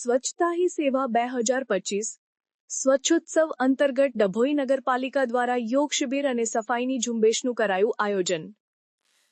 સ્વચ્છતા હી સેવા બે હજાર પચીસ, સ્વચ્છોત્સવ અંતર્ગત ડભોઈ નગરપાલિકા દ્વારા યોગ શિબિર અને સફાઈની ઝુંબેશનું કરાયું આયોજન.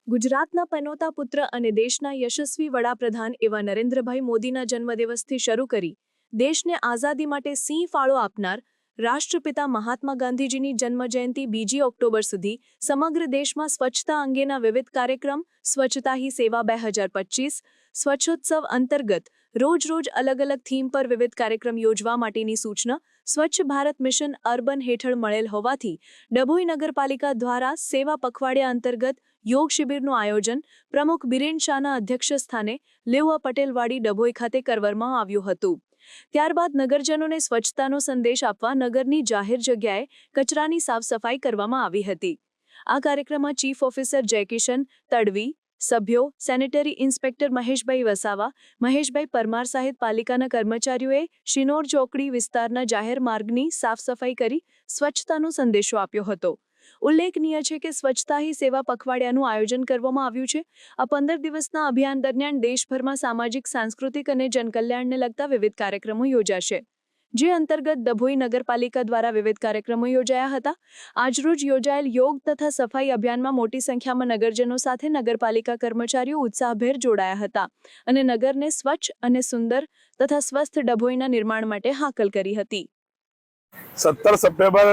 ગુજરાતના પનોતા પુત્ર અને દેશના યશસ્વી વડાપ્રધાન એવા નરેન્દ્રભાઈ મોદીના જન્મદિવસથી શરૂ કરી દેશને આઝાદી માટે સિંહ ફાળો આપનાર રાષ્ટ્રપિતા મહાત્મા ગાંધીજીની જન્મજયંતિ બીજી ઓક્ટોબર સુધી સમગ્ર દેશમાં સ્વચ્છતા અંગેના વિવિધ કાર્યક્રમ, સ્વચ્છતા હી સેવા બે હજાર પચીસ, સ્વચ્છોત્સવ અંતર્ગત રોજ રોજ અલગ અલગ થીમ પર વિવિધ કાર્યક્રમ યોજવા માટેની સૂચના સ્વચ્છ ભારત મિશન અર્બન હેઠળ મળેલ હોવાથી ડભોઈ નગરપાલિકા દ્વારા સેવા પખવાડિયા અંતર્ગત યોગ શિબિરનું આયોજન પ્રમુખ બિરેન શાહના અધ્યક્ષ સ્થાને લેવા પટેલવાડી ડભોઈ ખાતે કરવામાં આવ્યું હતું. ત્યારબાદ નગરજનોને સ્વચ્છતાનો સંદેશ આપવા નગરની જાહેર જગ્યાએ કચરાની સાફ સફાઈ કરવામાં આવી હતી. આ કાર્યક્રમમાં ચીફ ઓફિસર જયકિશન તડવી સભ્યો, સેનેટરી ઇન્સ્પેક્ટર મહેશભાઈ વસાવા, મહેશભાઈ પરમાર સહિત પાલિકાના કર્મચારીઓએ શિનોર ચોકડી વિસ્તારના જાહેર માર્ગની સાફ સફાઈ કરી સ્વચ્છતાનો સંદેશો આપ્યો હતો. ઉલ્લેખનીય છે કે સ્વચ્છતા હી સેવા પખવાડિયાનું આયોજન કરવામાં આવ્યું છે. આ પંદર દિવસના અભિયાન દરમિયાન દેશભરમાં સામાજિક, સાંસ્કૃતિક અને જનકલ્યાણને લગતા વિવિધ કાર્યક્રમો યોજાશે. જે અંતર્ગત ડભોઈ નગરપાલિકા દ્વારા વિવિધ કાર્યક્રમો યોજાયા હતા. આજરોજ યોજાયેલ યોગ તથા સફાઈ અભિયાનમાં મોટી સંખ્યામાં નગરજનો સાથે નગરપાલિકા કર્મચારીઓ ઉત્સાહભેર જોડાયા હતા અને નગરને સ્વચ્છ અને સુંદર તથા સ્વસ્થ ડભોઈના નિર્માણ માટે હાકલ કરી હતી. સત્તર સપ્ટેમ્બર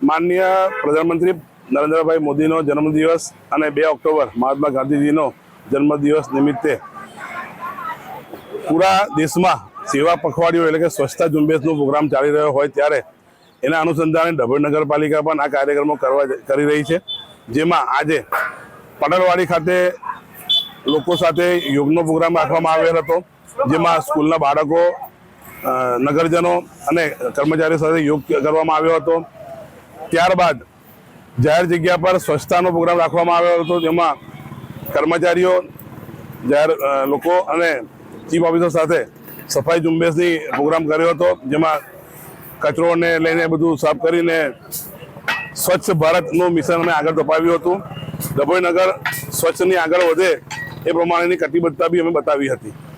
માનનીય પ્રધાનમંત્રી નરેન્દ્રભાઈ મોદીનો જન્મદિવસ અને બે ઓક્ટોબર મહાત્મા ગાંધીજીનો જન્મદિવસ નિમિત્તે. પૂરા દેશમાં સેવા પખવાડિયો એટલે કે સ્વચ્છતા ઝુંબેશનો પ્રોગ્રામ ચાલી રહ્યો હોય ત્યારે એના અનુસંધાને ડભોઈ નગરપાલિકા પણ આ કાર્યક્રમો કરવા કરી રહી છે. જેમાં આજે પટેલવાડી ખાતે લોકો સાથે યોગનો પ્રોગ્રામ રાખવામાં આવેલ હતો. જેમાં સ્કૂલના બાળકો નગરજનો અને કર્મચારીઓ સાથે યોગ કરવામાં આવ્યો હતો. ત્યારબાદ જાહેર જગ્યા પર સ્વચ્છતાનો પ્રોગ્રામ રાખવામાં આવ્યો હતો. જેમાં કર્મચારીઓ, જાહેર લોકો અને ચીફ ઓફિસર સાથે સફાઈ ઝુંબેશની પ્રોગ્રામ કર્યો હતો, જેમાં કચરોને લઈને બધું સાફ કરીને સ્વચ્છ ભારતનું મિશન અમે આગળ ધપાવ્યું હતું. ડભોઈનગર સ્વચ્છની આગળ વધે એ પ્રમાણેની કટિબદ્ધતા બી અમે બતાવી હતી.